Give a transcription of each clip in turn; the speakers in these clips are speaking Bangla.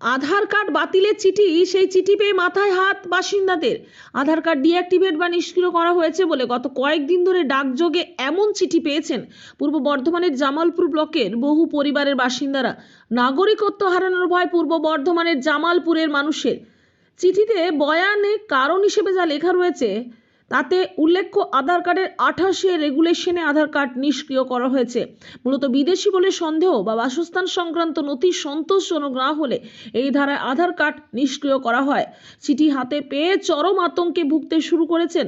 আধার কার্ড বাতিলের চিঠি, সেই চিঠি পেয়ে মাথায় হাত বাসিন্দাদের। আধার কার্ড ডিঅ্যাক্টিভেট বা নিষ্ক্রিয় করা হয়েছে বলে গত কয়েকদিন ধরে ডাকযোগে এমন চিঠি পেয়েছেন পূর্ব বর্ধমানের জামালপুর ব্লকের বহু পরিবারের বাসিন্দারা। নাগরিকত্ব হারানোর ভয় পূর্ব বর্ধমানের জামালপুরের মানুষের। চিঠিতে বয়ানে কারণ হিসেবে যা লেখা রয়েছে তাতে উল্লেখ্য আধার কার্ডের আঠাশে রেগুলেশনে আধার কার্ড নিষ্ক্রিয় করা হয়েছে। মূলত বিদেশি বলে সন্দেহ বা বাসস্থান সংক্রান্ত নথি সন্তোষজনক না হলে এই ধারায় আধার কার্ড নিষ্ক্রিয় করা হয়। চিঠি হাতে পেয়ে চরম আতঙ্কে ভুগতে শুরু করেছেন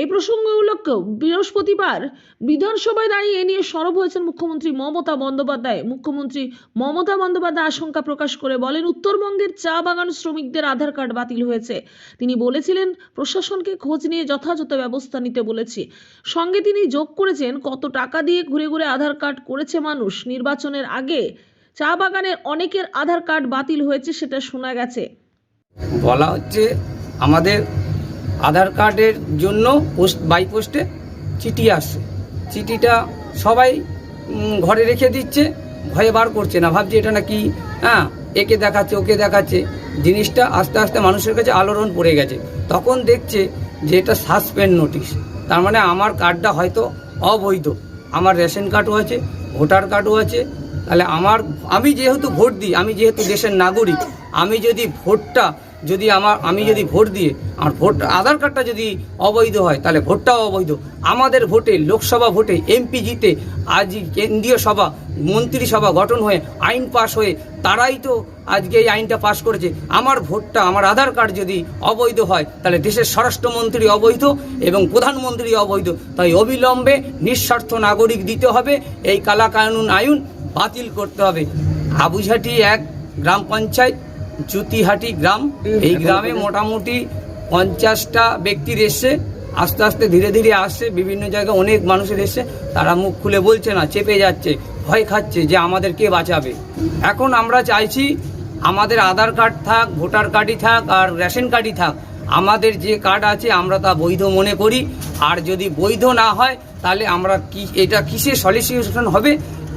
এই প্রসঙ্গে উল্লেখ্য বৃহস্পতিবার বিধানসভায় দাঁড়িয়ে এ নিয়ে সরব হয়েছেন মুখ্যমন্ত্রী মমতা বন্দ্যোপাধ্যায়। মুখ্যমন্ত্রী মমতা বন্দ্যোপাধ্যায় আশঙ্কা প্রকাশ করে বলেন, উত্তরবঙ্গের চা বাগান শ্রমিকদের আধার কার্ড বাতিল হয়েছে। তিনি বলেছিলেন, প্রশাসনকে খোঁজ নিয়ে যথাযথ ব্যবস্থা নিতে বলেছি। সঙ্গে তিনি যোগ করেছেন, কত টাকা দিয়ে ঘুরে ঘুরে আধার কার্ড করেছে মানুষ, নির্বাচনের আগে চা বাগানের অনেকের আধার কার্ড বাতিল হয়েছে সেটা শোনা গেছে। বলা হচ্ছে আমাদের আধার কার্ডের জন্য পোস্ট বাই পোস্টে চিঠি আসছে। চিঠিটা সবাই ঘরে রেখে দিচ্ছে, ভয়ে বার করছে না। ভাবছে এটা নাকি হ্যাঁ একে দেখাচ্ছে, ওকে দেখাচ্ছে। জিনিসটা আস্তে আস্তে মানুষের কাছে আলোড়ন পড়ে গেছে। তখন দেখছে যে এটা সাসপেন্ড নোটিশ। তার মানে আমার কার্ডটা হয়তো অবৈধ। আমার রেশন কার্ডও আছে, ভোটার কার্ডও আছে। তাহলে আমার, আমি যেহেতু ভোট দিই, আমি যেহেতু দেশের নাগরিক, আমি যদি ভোটটা যদি আমার, আমি যদি ভোট দিয়ে আমার ভোট, আধার কার্ডটা যদি অবৈধ হয়, তাহলে ভোটটাও অবৈধ। আমাদের ভোটে, লোকসভা ভোটে এমপি জিতে, আজ কেন্দ্রীয় সভা মন্ত্রিসভা গঠন হয়ে, আইন পাশ হয়ে, তারাই তো আজকে এই আইনটা পাশ করেছে। আমার ভোটটা, আমার আধার কার্ড যদি অবৈধ হয়, তাহলে দেশের স্বরাষ্ট্রমন্ত্রী অবৈধ এবং প্রধানমন্ত্রী অবৈধ। তাই অবিলম্বে নিঃস্বার্থ নাগরিক দিতে হবে। এই কালাকানুন আইন বাতিল করতে হবে। আবুঝাটি এক, গ্রাম পঞ্চায়েত জুতিহাটি গ্রাম। এই গ্রামে মোটামুটি পঞ্চাশটা ব্যক্তির এসছে আস্তে আস্তে ধীরে ধীরে আসছে বিভিন্ন জায়গায় অনেক মানুষের এসছে তারা মুখ খুলে বলছে না, চেপে যাচ্ছে, ভয় খাচ্ছে যে আমাদের কে বাঁচাবে। এখন আমরা চাইছি আমাদের আধার কার্ড থাক, ভোটার কার্ডই থাক আর রেশন কার্ডই থাক, আমাদের যে কার্ড আছে আমরা তা বৈধ মনে করি। আর যদি বৈধ না হয়, তাহলে আমরা কি, এটা কিসে সলিসিউশন হবে?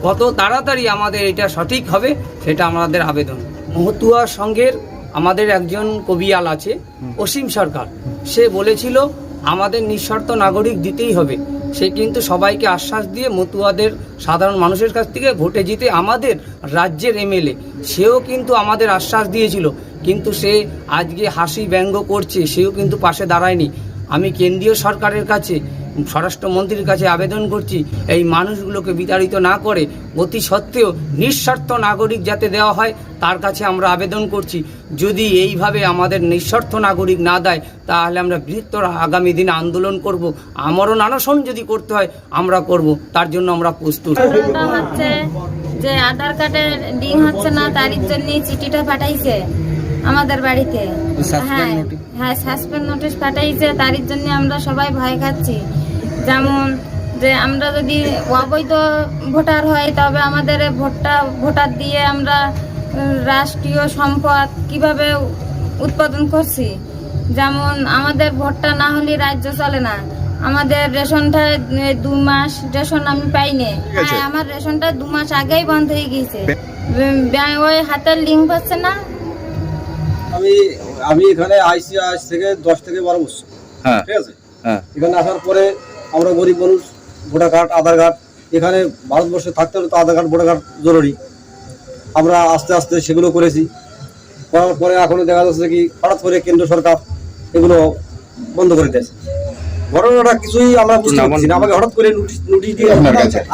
কত তাড়াতাড়ি আমাদের এটা সঠিক হবে, সেটা আমাদের আবেদন। মহতুয়া সংঘের আমাদের একজন কবিয়াল আছে, অসীম সরকার। সে বলেছিল, আমাদের নিঃশর্ত নাগরিক দিতেই হবে। সে কিন্তু সবাইকে আশ্বাস দিয়ে মতুয়াদের সাধারণ মানুষের কাছ থেকে ভোটে জিতে আমাদের রাজ্যের এমএলএ। সেও কিন্তু আমাদের আশ্বাস দিয়েছিল। কিন্তু সে আজকে হাসি ব্যঙ্গ করছে, সেও কিন্তু পাশে দাঁড়ায়নি। আমি কেন্দ্রীয় সরকারের কাছে স্বরাষ্ট্রমন্ত্রীর কাছে আবেদন করছি, এই মানুষগুলোকে বিতাড়িত না করে, অতি সত্ত্বেও নিঃস্বার্থ নাগরিক যাতে দেওয়া হয়, তার কাছে আমরা আবেদন করছি। যদি এইভাবে আমাদের নিঃস্বার্থ নাগরিক না দেয়, তাহলে আমরা বৃহত্তর আগামী দিনে আন্দোলন করব। আমারও অনশন যদি করতে হয়, আমরা করব। তার জন্য আমরা প্রস্তুত। যে আধার কার্ডের লিঙ্ক হচ্ছে না তার জন্যই চিঠিটা পাঠাইছে। আমাদের বাড়িতে। হ্যাঁ হ্যাঁ সাসপেন্ড নোটিশ পাঠাইছে তার জন্য আমরা সবাই ভয় খাচ্ছি। যেমন যে আমরা যদি অবৈধ ভোটার হয় তবে আমাদের ভোটটা ভোটার দিয়ে আমরা রাষ্ট্রীয় সম্পদ কীভাবে উৎপাদন করছি? যেমন আমাদের ভোটটা না হলে রাজ্য চলে না। আমাদের রেশনটা দু মাস রেশন আমি পাইনি। হ্যাঁ আমার রেশনটা দু মাস আগেই বন্ধ হয়ে গিয়েছে। ওই হাতের লিঙ্ক পাচ্ছে না? আমি আমি এখানে আইসি আজ থেকে দশ থেকে বারো বছর। হ্যাঁ। ঠিক আছে? হ্যাঁ। এখানে আসার পরে আমরা গরিব মানুষ ভোটার কার্ড আধার কার্ড এখানে ভারতবর্ষে থাকতে হলে তো আধার কার্ড ভোটার কার্ড জরুরি। আমরা আস্তে আস্তে সেগুলো করেছি। করার পরে এখনও দেখা যাচ্ছে কি হঠাৎ করে কেন্দ্র সরকার এগুলো বন্ধ করে দিয়েছে। ঘটনাটা কিছুই আমরা বুঝতে পারছি না। আমাকে হঠাৎ করে নোটিশ নোটিশ দিয়ে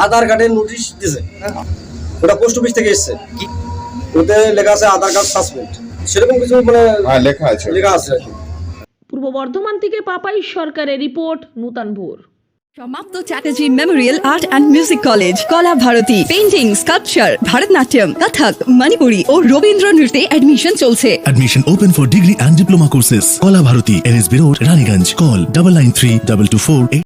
আধার কার্ডের নোটিশ দিয়েছে। ওটা পোস্ট অফিস থেকে এসছে। ওতে লেখা আছে আধার কার্ড সাসপেন্ড সেরকম কিছু মানে হ্যাঁ লেখা আছে লেখা আছে পূর্ব বর্ধমান থেকে পাপাই সরকারের রিপোর্ট নূতন ভোর সমাপ্ত Chatterjee memorial art and music college Kala Bharati painting sculpture Bharatanatyam Kathak Manipuri ও রবীন্দ্র নৃত্যে অ্যাডমিশন চলছে open for degree and diploma courses. Kola Bharati, NSB Road, Raniganj. Call double nine three double two four eight.